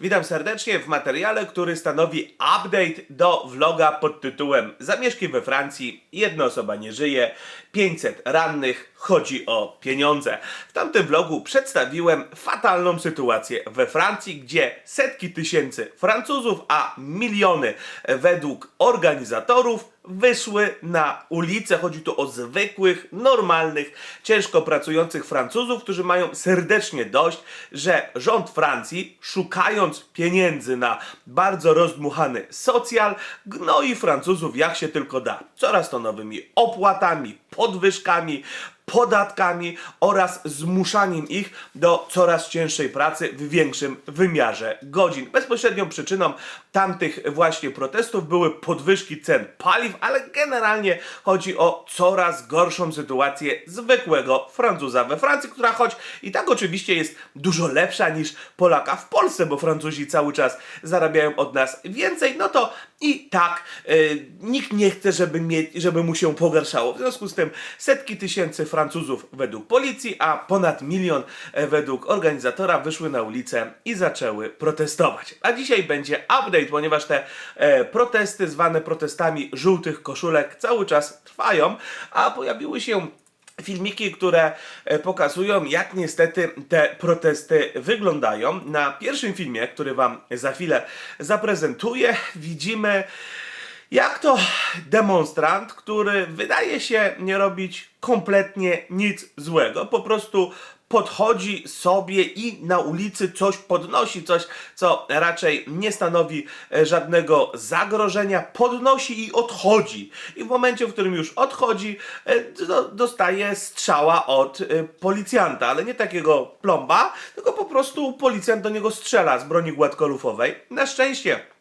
Witam serdecznie w materiale, który stanowi update do vloga pod tytułem Zamieszki we Francji, jedna osoba nie żyje, 500 rannych, chodzi o pieniądze. W tamtym vlogu przedstawiłem fatalną sytuację we Francji, gdzie setki tysięcy Francuzów, a miliony według organizatorów wyszły na ulicę. Chodzi tu o zwykłych, normalnych, ciężko pracujących Francuzów, którzy mają serdecznie dość, że rząd Francji, szukając pieniędzy na bardzo rozdmuchany socjal, gnoi Francuzów jak się tylko da. Coraz to nowymi opłatami, podwyżkami, podatkami oraz zmuszaniem ich do coraz cięższej pracy w większym wymiarze godzin. Bezpośrednią przyczyną tamtych właśnie protestów były podwyżki cen paliw, ale generalnie chodzi o coraz gorszą sytuację zwykłego Francuza we Francji, która choć i tak oczywiście jest dużo lepsza niż Polaka w Polsce, bo Francuzi cały czas zarabiają od nas więcej, no to i tak y, nikt nie chce, żeby, mieć, żeby mu się pogarszało. W związku z tym setki tysięcy Francuzów według policji, a ponad milion e, według organizatora wyszły na ulicę i zaczęły protestować. A dzisiaj będzie update, ponieważ te e, protesty zwane protestami żółtych koszulek cały czas trwają, a pojawiły się filmiki, które e, pokazują, jak niestety te protesty wyglądają. Na pierwszym filmie, który Wam za chwilę zaprezentuję, widzimy. Jak to demonstrant, który wydaje się nie robić kompletnie nic złego, po prostu podchodzi sobie i na ulicy coś podnosi, coś, co raczej nie stanowi e, żadnego zagrożenia, podnosi i odchodzi. I w momencie, w którym już odchodzi, e, do- dostaje strzała od e, policjanta, ale nie takiego plomba, tylko po prostu policjant do niego strzela z broni gładkolufowej. Na szczęście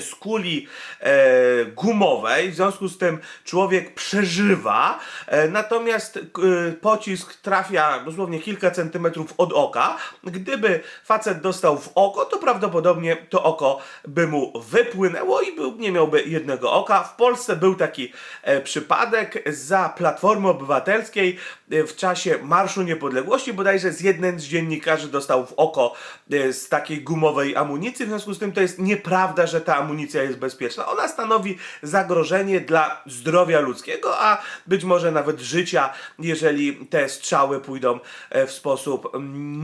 z kuli e, gumowej, w związku z tym człowiek przeżywa, e, natomiast e, pocisk trafia dosłownie kilka centymetrów od oka. Gdyby facet dostał w oko, to prawdopodobnie to oko by mu wypłynęło i był, nie miałby jednego oka. W Polsce był taki e, przypadek za Platformy Obywatelskiej e, w czasie Marszu Niepodległości, bodajże z jeden z dziennikarzy dostał w oko e, z takiej gumowej amunicji, w związku z tym to jest nieprawda, że ta amunicja jest bezpieczna. Ona stanowi zagrożenie dla zdrowia ludzkiego, a być może nawet życia, jeżeli te strzały pójdą e, w sposób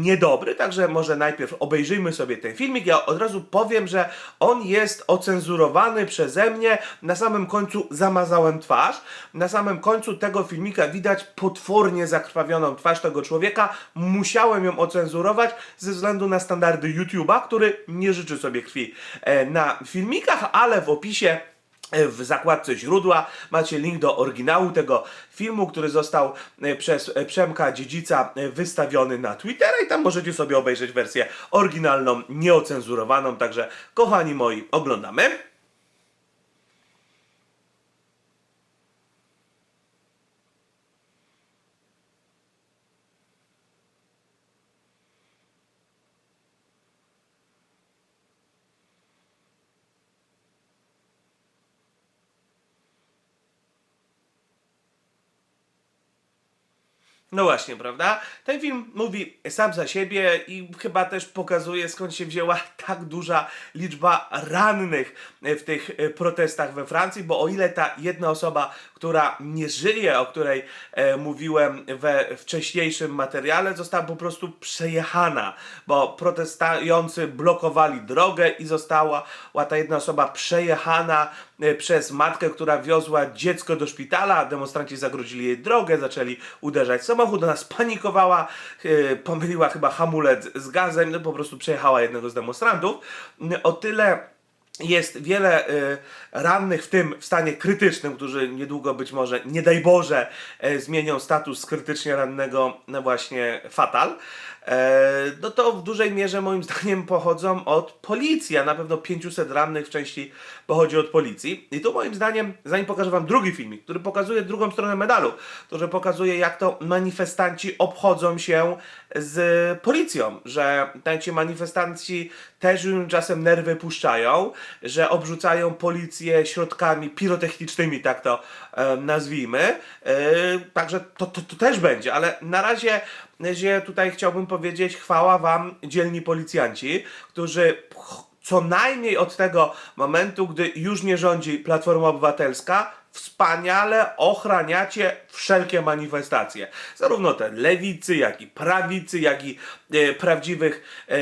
niedobry. Także może najpierw obejrzyjmy sobie ten filmik. Ja od razu powiem, że on jest ocenzurowany przeze mnie. Na samym końcu zamazałem twarz. Na samym końcu tego filmika widać potwornie zakrwawioną twarz tego człowieka. Musiałem ją ocenzurować ze względu na standardy YouTube'a, który nie życzy sobie krwi e, na filmikach, ale w opisie e, w zakładce źródła macie link do oryginału tego filmu, który został e, przez Przemka Dziedzica wystawiony na Twittera i tam możecie sobie obejrzeć wersję oryginalną, nieocenzurowaną. Także kochani moi, oglądamy. No właśnie, prawda? Ten film mówi sam za siebie i chyba też pokazuje skąd się wzięła tak duża liczba rannych w tych protestach we Francji, bo o ile ta jedna osoba, która nie żyje, o której e, mówiłem we wcześniejszym materiale, została po prostu przejechana, bo protestujący blokowali drogę i została ta jedna osoba przejechana e, przez matkę, która wiozła dziecko do szpitala. Demonstranci zagrodzili jej drogę, zaczęli uderzać w samochód. Ona spanikowała, e, pomyliła chyba hamulec z gazem, no po prostu przejechała jednego z demonstrantów. O tyle jest wiele y, rannych, w tym w stanie krytycznym, którzy niedługo być może, nie daj Boże, e, zmienią status krytycznie rannego na właśnie fatal. E, no to w dużej mierze moim zdaniem pochodzą od policji, a na pewno 500 rannych w części pochodzi od policji. I tu moim zdaniem, zanim pokażę wam drugi filmik, który pokazuje drugą stronę medalu, który pokazuje jak to manifestanci obchodzą się z policją, że ci manifestanci też już czasem nerwy puszczają, że obrzucają policję środkami pirotechnicznymi, tak to e, nazwijmy. E, także to, to, to też będzie, ale na razie razie tutaj chciałbym powiedzieć chwała wam dzielni policjanci, którzy co najmniej od tego momentu, gdy już nie rządzi Platforma Obywatelska, wspaniale ochraniacie wszelkie manifestacje. Zarówno te lewicy, jak i prawicy, jak i e, prawdziwych, e,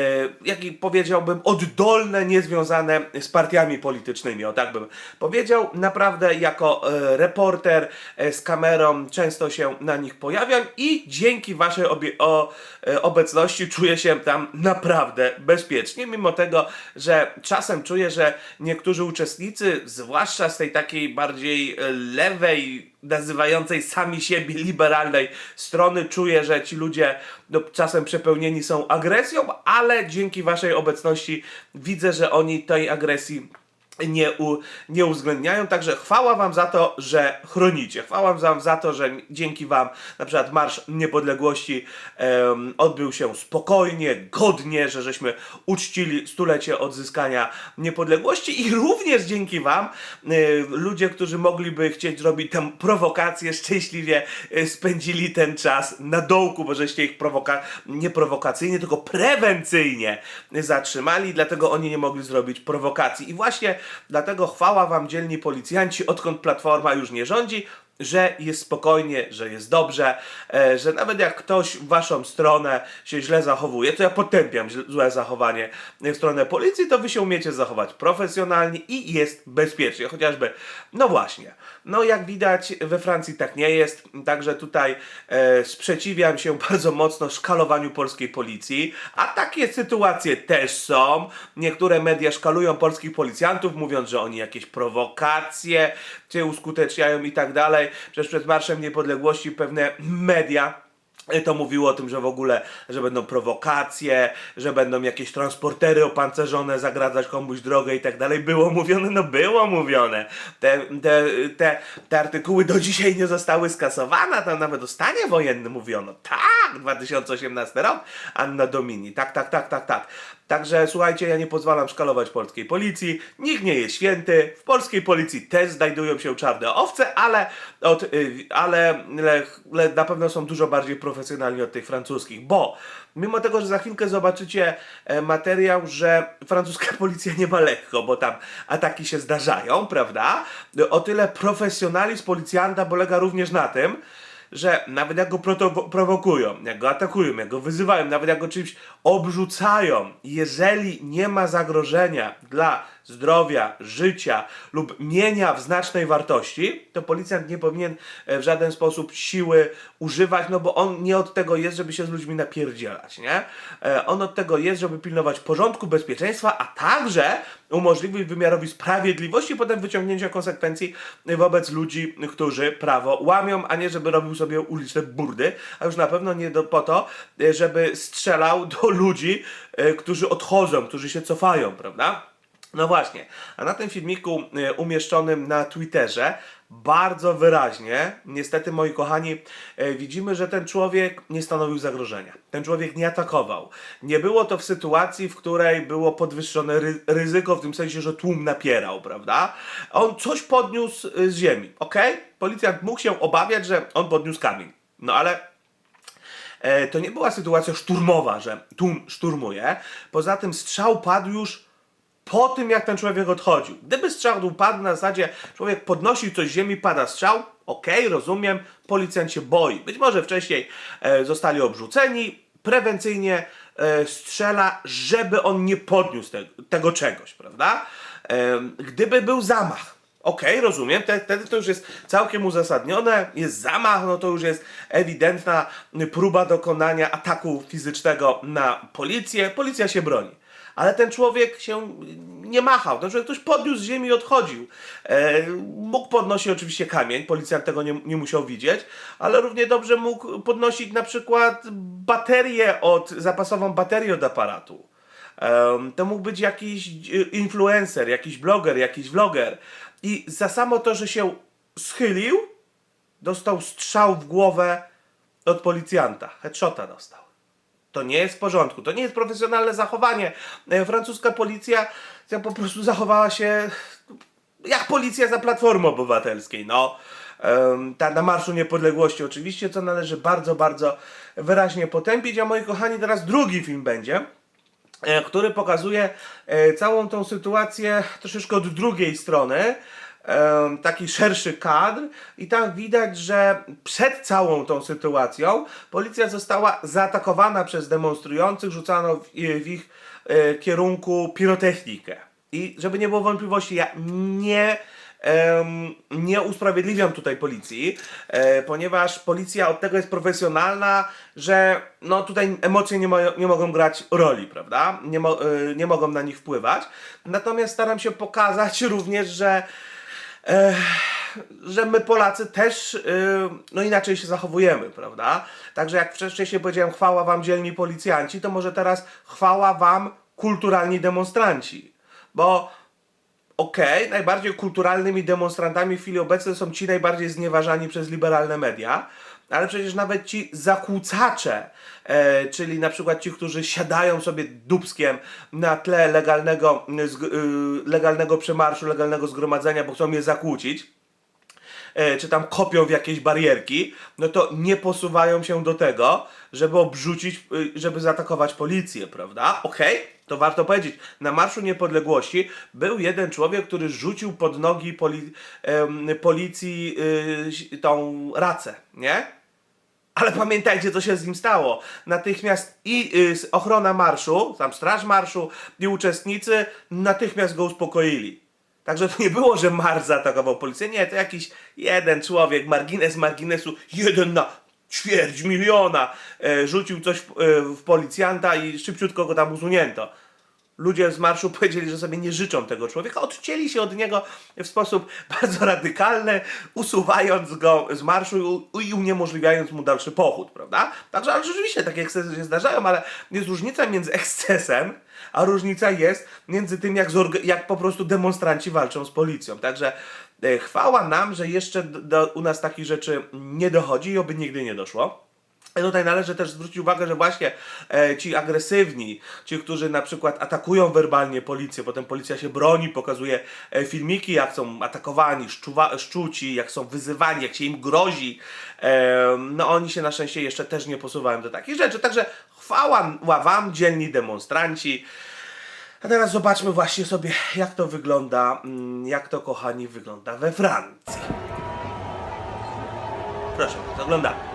jak i powiedziałbym oddolne, niezwiązane z partiami politycznymi, o tak bym powiedział. Naprawdę jako e, reporter e, z kamerą często się na nich pojawiam i dzięki waszej obie- o, e, obecności czuję się tam naprawdę bezpiecznie, mimo tego, że czasem czuję, że niektórzy uczestnicy, zwłaszcza z tej takiej bardziej e, lewej, nazywającej sami siebie liberalnej strony, czuję, że ci ludzie no, czasem przepełnieni są agresją, ale dzięki waszej obecności widzę, że oni tej agresji nie, u, nie uwzględniają. Także chwała Wam za to, że chronicie. Chwała Wam za to, że dzięki Wam na przykład Marsz Niepodległości odbył się spokojnie, godnie, że żeśmy uczcili stulecie odzyskania niepodległości i również dzięki Wam e, ludzie, którzy mogliby chcieć zrobić tę prowokację, szczęśliwie e, spędzili ten czas na dołku, bo żeście ich prowoka nie prowokacyjnie, tylko prewencyjnie zatrzymali, dlatego oni nie mogli zrobić prowokacji. I właśnie dlatego chwała Wam dzielni policjanci, odkąd Platforma już nie rządzi, że jest spokojnie, że jest dobrze, e, że nawet jak ktoś w Waszą stronę się źle zachowuje, to ja potępiam złe zachowanie w stronę policji, to Wy się umiecie zachować profesjonalnie i jest bezpiecznie. Chociażby, no właśnie, no jak widać we Francji tak nie jest, także tutaj e, sprzeciwiam się bardzo mocno szkalowaniu polskiej policji, a takie sytuacje też są. Niektóre media szkalują polskich policjantów, mówiąc, że oni jakieś prowokacje się uskuteczniają i tak dalej. Przecież przed Marszem Niepodległości pewne media to mówiło o tym, że w ogóle, że będą prowokacje, że będą jakieś transportery opancerzone, zagradzać komuś drogę i tak dalej. Było mówione, no było mówione. Te, te, te, te artykuły do dzisiaj nie zostały skasowane, tam nawet o stanie wojennym mówiono. Tak, 2018 rok, Anna Domini. Tak, tak, tak, tak, tak. Także słuchajcie, ja nie pozwalam szkalować polskiej policji. Nikt nie jest święty. W polskiej policji też znajdują się czarne owce, ale, od, y, ale le, le, na pewno są dużo bardziej profesjonalni od tych francuskich, bo mimo tego, że za chwilkę zobaczycie e, materiał, że francuska policja nie ma lekko, bo tam ataki się zdarzają, prawda? O tyle profesjonalizm policjanta polega również na tym, że nawet jak go prowokują, jak go atakują, jak go wyzywają, nawet jak go czymś obrzucają, jeżeli nie ma zagrożenia dla zdrowia, życia lub mienia w znacznej wartości, to policjant nie powinien e, w żaden sposób siły używać, no bo on nie od tego jest, żeby się z ludźmi napierdzielać, nie? E, On od tego jest, żeby pilnować porządku, bezpieczeństwa, a także umożliwić wymiarowi sprawiedliwości, potem wyciągnięcia konsekwencji wobec ludzi, którzy prawo łamią, a nie żeby robił sobie uliczne burdy, a już na pewno nie do, po to, e, żeby strzelał do ludzi, którzy odchodzą, którzy się cofają, prawda? No właśnie, a na tym filmiku e, umieszczonym na Twitterze bardzo wyraźnie, niestety moi kochani, e, widzimy, że ten człowiek nie stanowił zagrożenia. Ten człowiek nie atakował. Nie było to w sytuacji, w której było podwyższone ry ryzyko, w tym sensie, że tłum napierał, prawda? On coś podniósł e, z ziemi, ok? Policjant mógł się obawiać, że on podniósł kamień. No ale to nie była sytuacja szturmowa, że tłum szturmuje. Poza tym strzał padł już po tym, jak ten człowiek odchodził. Gdyby strzał padł na zasadzie, człowiek podnosił coś z ziemi, pada strzał, okej, rozumiem, policjant się boi. Być może wcześniej e, zostali obrzuceni, prewencyjnie e, strzela, żeby on nie podniósł te, tego czegoś, prawda? E, gdyby był zamach, Okej, rozumiem, Te- wtedy to już jest całkiem uzasadnione, jest zamach, no to już jest ewidentna próba dokonania ataku fizycznego na policję, policja się broni. Ale ten człowiek się nie machał, ten człowiek ktoś podniósł z ziemi i odchodził. E, mógł podnosić oczywiście kamień, policjant tego nie, nie musiał widzieć, ale równie dobrze mógł podnosić na przykład baterię od, zapasową baterię od aparatu. To mógł być jakiś e, influencer, jakiś bloger, jakiś vloger. I za samo to, że się schylił, dostał strzał w głowę od policjanta. Headshota dostał. To nie jest w porządku. To nie jest profesjonalne zachowanie. E, Francuska policja ja po prostu zachowała się jak policja za Platformy Obywatelskiej. No. ta, na Marszu Niepodległości oczywiście, co należy bardzo, bardzo wyraźnie potępić. A moi kochani, teraz drugi film będzie e, który pokazuje e, całą tą sytuację troszeczkę od drugiej strony. Taki szerszy kadr, i tam widać, że przed całą tą sytuacją policja została zaatakowana przez demonstrujących, rzucano w, w ich e, kierunku pirotechnikę. I żeby nie było wątpliwości, ja nie nie usprawiedliwiam tutaj policji, e, ponieważ policja od tego jest profesjonalna, że no tutaj emocje nie, mo- nie mogą grać roli, prawda? Nie, mo- e, nie mogą na nich wpływać. Natomiast staram się pokazać również, że że my Polacy też y, no inaczej się zachowujemy, prawda? Także jak wcześniej powiedziałem, chwała wam dzielni policjanci, to może teraz chwała wam kulturalni demonstranci. Bo okej, najbardziej kulturalnymi demonstrantami w chwili obecnej są ci najbardziej znieważani przez liberalne media, ale przecież nawet ci zakłócacze, e, czyli na przykład ci, którzy siadają sobie dubskiem na tle legalnego, y, legalnego przemarszu, legalnego zgromadzenia, bo chcą je zakłócić, e, czy tam kopią w jakieś barierki, no to nie posuwają się do tego, żeby obrzucić, y, żeby zaatakować policję, prawda? Okej, to warto powiedzieć. Na Marszu Niepodległości był jeden człowiek, który rzucił pod nogi poli, policji y, tą racę, nie? Ale pamiętajcie, co się z nim stało. Natychmiast i y, ochrona marszu, tam straż marszu i uczestnicy natychmiast go uspokoili. Także to nie było, że marsz zaatakował policję. Nie, to jakiś jeden człowiek, margines marginesu, jeden na ćwierć miliona, e, rzucił coś w, e, w policjanta i szybciutko go tam usunięto. Ludzie z marszu powiedzieli, że sobie nie życzą tego człowieka, odcięli się od niego w sposób bardzo radykalny, usuwając go z marszu i uniemożliwiając mu dalszy pochód, prawda? Także, ale rzeczywiście takie ekscesy się zdarzają, ale jest różnica między ekscesem, a różnica jest między tym, jak, jak po prostu demonstranci walczą z policją. Także e, chwała nam, że jeszcze do, do, u nas takich rzeczy nie dochodzi i oby nigdy nie doszło. Tutaj należy też zwrócić uwagę, że właśnie e, ci agresywni, ci, którzy na przykład atakują werbalnie policję, potem policja się broni, pokazuje e, filmiki, jak są atakowani, szczuwa, szczuci, jak są wyzywani, jak się im grozi, e, no oni się na szczęście jeszcze też nie posuwają do takich rzeczy. Także chwała wam, dzielni demonstranci. A teraz zobaczmy właśnie sobie, jak to wygląda, mm, jak to kochani wygląda we Francji. Proszę, oglądamy.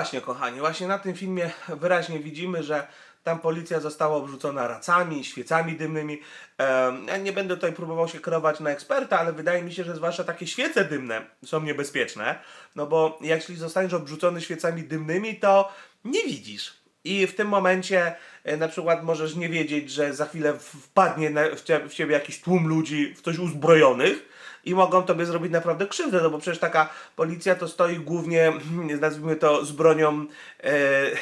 Właśnie, kochani, właśnie na tym filmie wyraźnie widzimy, że tam policja została obrzucona racami, świecami dymnymi. Ja nie będę tutaj próbował się kierować na eksperta, ale wydaje mi się, że zwłaszcza takie świece dymne są niebezpieczne, no bo jeśli zostaniesz obrzucony świecami dymnymi, to nie widzisz. I w tym momencie e, na przykład możesz nie wiedzieć, że za chwilę wpadnie w ciebie jakiś tłum ludzi, w coś uzbrojonych i mogą tobie zrobić naprawdę krzywdę, no bo przecież taka policja to stoi głównie, nazwijmy to, z bronią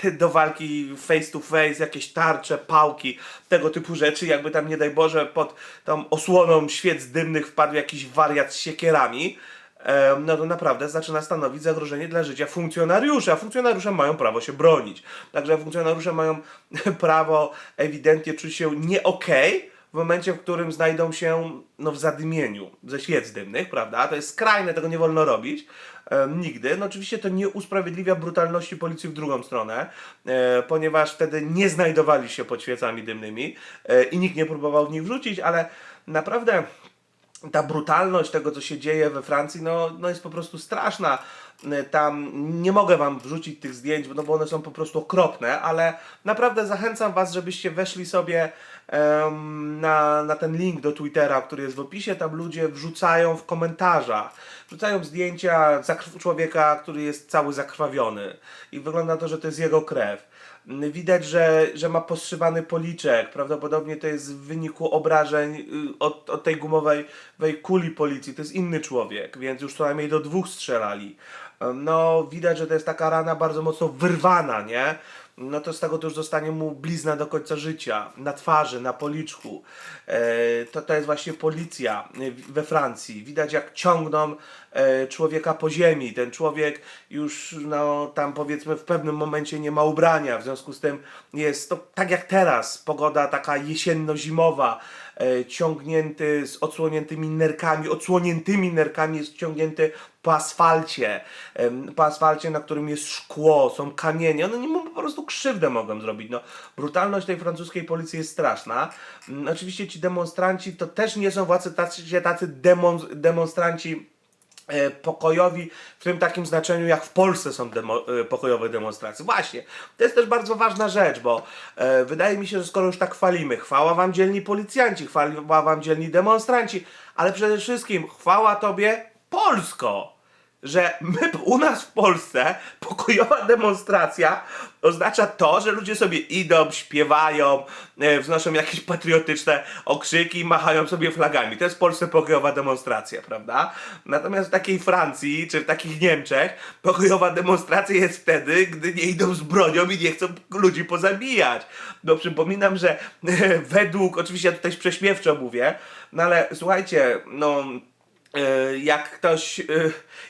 e, do walki face to face, jakieś tarcze, pałki, tego typu rzeczy, jakby tam nie daj Boże pod tą osłoną świec dymnych wpadł jakiś wariat z siekierami, e, no to naprawdę zaczyna stanowić zagrożenie dla życia funkcjonariuszy, a funkcjonariusze mają prawo się bronić. Także funkcjonariusze mają prawo ewidentnie czuć się nie okej, w momencie, w którym znajdą się no, w zadymieniu ze świec dymnych, prawda? To jest skrajne, tego nie wolno robić. E, nigdy. No oczywiście to nie usprawiedliwia brutalności policji w drugą stronę, e, ponieważ wtedy nie znajdowali się pod świecami dymnymi e, i nikt nie próbował w nich wrzucić, ale naprawdę ta brutalność tego, co się dzieje we Francji, no, no jest po prostu straszna. Y, Tam nie mogę wam wrzucić tych zdjęć, no bo one są po prostu okropne, ale naprawdę zachęcam was, żebyście weszli sobie na, na ten link do Twittera, który jest w opisie. Tam ludzie wrzucają w komentarzach, wrzucają zdjęcia człowieka, który jest cały zakrwawiony i wygląda to, że to jest jego krew. Widać, że, że ma postrzywany policzek. Prawdopodobnie to jest w wyniku obrażeń y, od, od tej gumowej wej kuli policji. To jest inny człowiek, więc już co najmniej do dwóch strzelali. No, widać, że to jest taka rana bardzo mocno wyrwana, nie? No to z tego już zostanie mu blizna do końca życia. Na twarzy, na policzku. E, to, to jest właśnie policja e, we Francji. Widać jak ciągną człowieka po ziemi. Ten człowiek już no, tam powiedzmy w pewnym momencie nie ma ubrania. W związku z tym jest to tak jak teraz. Pogoda taka jesienno-zimowa. E, ciągnięty z odsłoniętymi nerkami. Odsłoniętymi nerkami jest ciągnięty po asfalcie. Po asfalcie, na którym jest szkło, są kamienie. One nie po prostu krzywdę mogą zrobić. No, brutalność tej francuskiej policji jest straszna. Mm, Oczywiście ci demonstranci to też nie są władcy tacy, tacy demon, demonstranci e, pokojowi w tym takim znaczeniu, jak w Polsce są demo, e, pokojowe demonstracje. Właśnie, to jest też bardzo ważna rzecz, bo e, wydaje mi się, że skoro już tak chwalimy, chwała wam dzielni policjanci, chwała wam dzielni demonstranci, ale przede wszystkim chwała tobie Polsko! Że my u nas w Polsce pokojowa demonstracja oznacza to, że ludzie sobie idą, śpiewają, e, wznoszą jakieś patriotyczne okrzyki, machają sobie flagami. To jest w Polsce pokojowa demonstracja, prawda? Natomiast w takiej Francji czy w takich Niemczech pokojowa demonstracja jest wtedy, gdy nie idą z bronią i nie chcą ludzi pozabijać. No przypominam, że według, oczywiście ja tutaj prześmiewczo mówię, no ale słuchajcie, no E, jak ktoś e,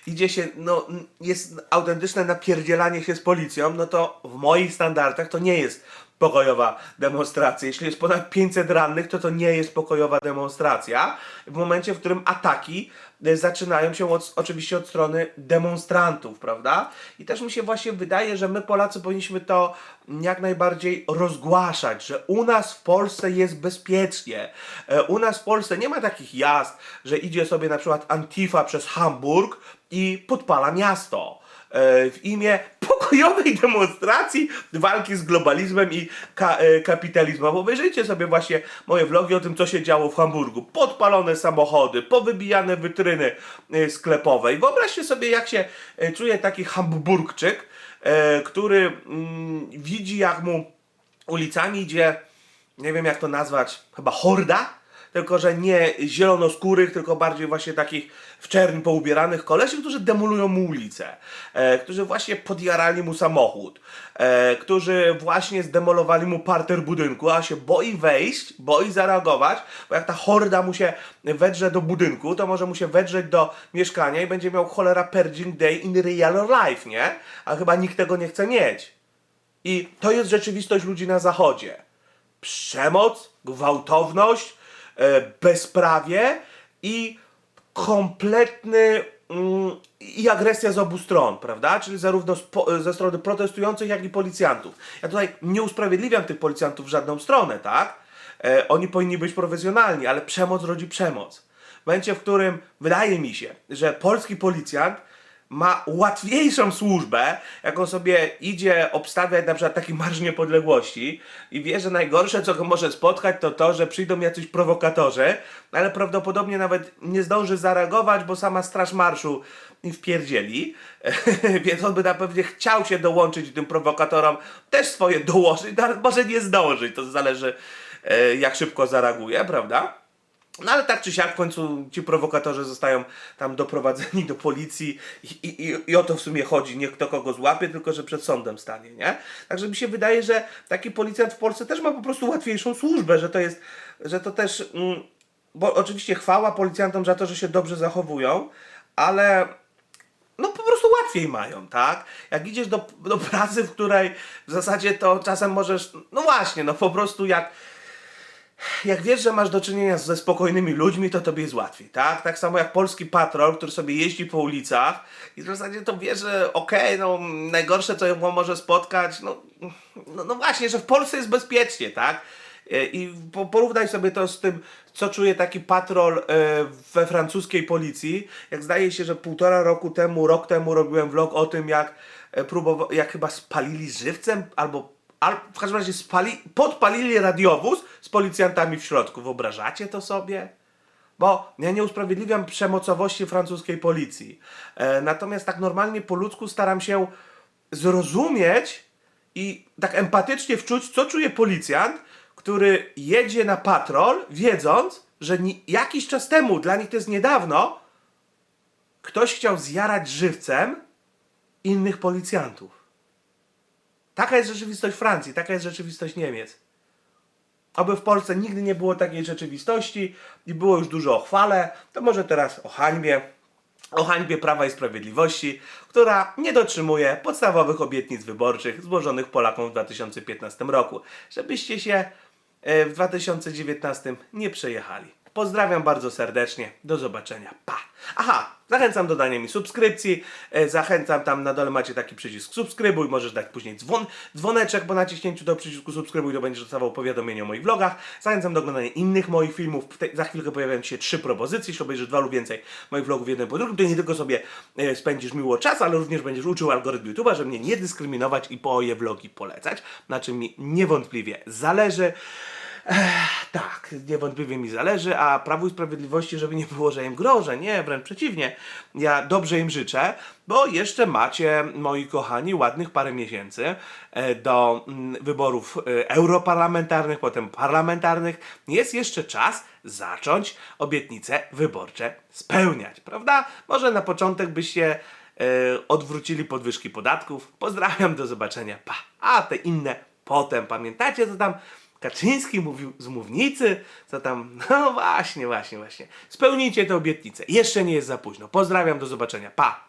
idzie się, no jest autentyczne napierdzielanie się z policją, no to w moich standardach to nie jest pokojowa demonstracja. Jeśli jest ponad 500 rannych, to to nie jest pokojowa demonstracja. W momencie, w którym ataki e, zaczynają się od, oczywiście od strony demonstrantów, prawda? I też mi się właśnie wydaje, że my Polacy powinniśmy to jak najbardziej rozgłaszać, że u nas w Polsce jest bezpiecznie. E, U nas w Polsce nie ma takich jazd, że idzie sobie na przykład Antifa przez Hamburg i podpala miasto e, w imię pokojowej demonstracji walki z globalizmem i ka- e, kapitalizmem. Obejrzyjcie sobie właśnie moje vlogi o tym, co się działo w Hamburgu. Podpalone samochody, powybijane wytryny e, sklepowe. I wyobraźcie sobie, jak się e, czuje taki Hamburgczyk, e, który mm, widzi, jak mu ulicami idzie, nie wiem jak to nazwać, chyba horda? Tylko że nie zielonoskórych, tylko bardziej właśnie takich w czerń poubieranych kolesi, którzy demolują mu ulicę, e, którzy właśnie podjarali mu samochód, e, którzy właśnie zdemolowali mu parter budynku, a się boi wejść, boi zareagować, bo jak ta horda mu się wedrze do budynku, to może mu się wedrzeć do mieszkania i będzie miał cholera purging day in real life, nie? A chyba nikt tego nie chce mieć. I to jest rzeczywistość ludzi na zachodzie. Przemoc, gwałtowność, bezprawie i kompletny mm, i agresja z obu stron, prawda? Czyli zarówno ze strony protestujących, jak i policjantów. Ja tutaj nie usprawiedliwiam tych policjantów w żadną stronę, tak? E, oni powinni być profesjonalni, ale przemoc rodzi przemoc. W momencie, w którym wydaje mi się, że polski policjant ma łatwiejszą służbę, jaką sobie idzie obstawiać na przykład taki Marsz Niepodległości i wie, że najgorsze, co go może spotkać, to to, że przyjdą jacyś prowokatorzy, ale prawdopodobnie nawet nie zdąży zareagować, bo sama Straż Marszu i wpierdzieli, więc on by na pewno chciał się dołączyć tym prowokatorom, też swoje dołożyć, no, może nie zdążyć, to zależy e, jak szybko zareaguje, prawda? No ale tak czy siak w końcu ci prowokatorzy zostają tam doprowadzeni do policji i, i, i o to w sumie chodzi. Nie kto kogo złapie, tylko że przed sądem stanie, nie? Także mi się wydaje, że taki policjant w Polsce też ma po prostu łatwiejszą służbę, że to jest, że to też, mm, bo oczywiście chwała policjantom za to, że się dobrze zachowują, ale no po prostu łatwiej mają, tak? Jak idziesz do, do pracy, w której w zasadzie to czasem możesz, no właśnie, no po prostu jak jak wiesz, że masz do czynienia ze spokojnymi ludźmi, to tobie jest łatwiej, tak? Tak samo jak polski patrol, który sobie jeździ po ulicach i w zasadzie to wie, że okej, no najgorsze, co ją może spotkać, no, no, no właśnie, że w Polsce jest bezpiecznie, tak? E, I po- porównaj sobie to z tym, co czuje taki patrol e, we francuskiej policji. Jak zdaje się, że półtora roku temu, rok temu robiłem vlog o tym, jak e, próbowa- jak chyba spalili żywcem, albo, al- w każdym razie spali, podpalili radiowóz z policjantami w środku. Wyobrażacie to sobie? Bo ja nie usprawiedliwiam przemocowości francuskiej policji. E, natomiast tak normalnie po ludzku staram się zrozumieć i tak empatycznie wczuć, co czuje policjant, który jedzie na patrol, wiedząc, że ni- jakiś czas temu, dla nich to jest niedawno, ktoś chciał zjarać żywcem innych policjantów. Taka jest rzeczywistość Francji, taka jest rzeczywistość Niemiec. Oby w Polsce nigdy nie było takiej rzeczywistości i było już dużo o chwale, to może teraz o hańbie, o hańbie Prawa i Sprawiedliwości, która nie dotrzymuje podstawowych obietnic wyborczych złożonych Polakom w 2015 roku, żebyście się e, w 2019 nie przejechali. Pozdrawiam bardzo serdecznie. Do zobaczenia. Pa. Aha, zachęcam do dania mi subskrypcji. E, Zachęcam tam na dole macie taki przycisk subskrybuj. Możesz dać później dzwon, dzwoneczek po naciśnięciu do przycisku subskrybuj, to będziesz dostawał powiadomienia o moich vlogach. Zachęcam do oglądania innych moich filmów. Za chwilkę pojawiają się trzy propozycje. Jeśli obejrzysz dwa lub więcej moich vlogów jeden po drugim, to nie tylko sobie e, spędzisz miło czas, ale również będziesz uczył algorytm YouTube'a, żeby mnie nie dyskryminować i moje vlogi polecać, na czym mi niewątpliwie zależy. Ech, tak, niewątpliwie mi zależy, a Prawu i Sprawiedliwości, żeby nie było, że im grożę, nie, wręcz przeciwnie. Ja dobrze im życzę, bo jeszcze macie, moi kochani, ładnych parę miesięcy e, do mm, wyborów e, europarlamentarnych, potem parlamentarnych. Jest jeszcze czas zacząć obietnice wyborcze spełniać, prawda? Może na początek byście e, odwrócili podwyżki podatków. Pozdrawiam, do zobaczenia, pa. A te inne potem, pamiętacie co tam Kaczyński mówił z mównicy, co tam, no właśnie, właśnie, właśnie. Spełnijcie te obietnice. Jeszcze nie jest za późno. Pozdrawiam, do zobaczenia. Pa!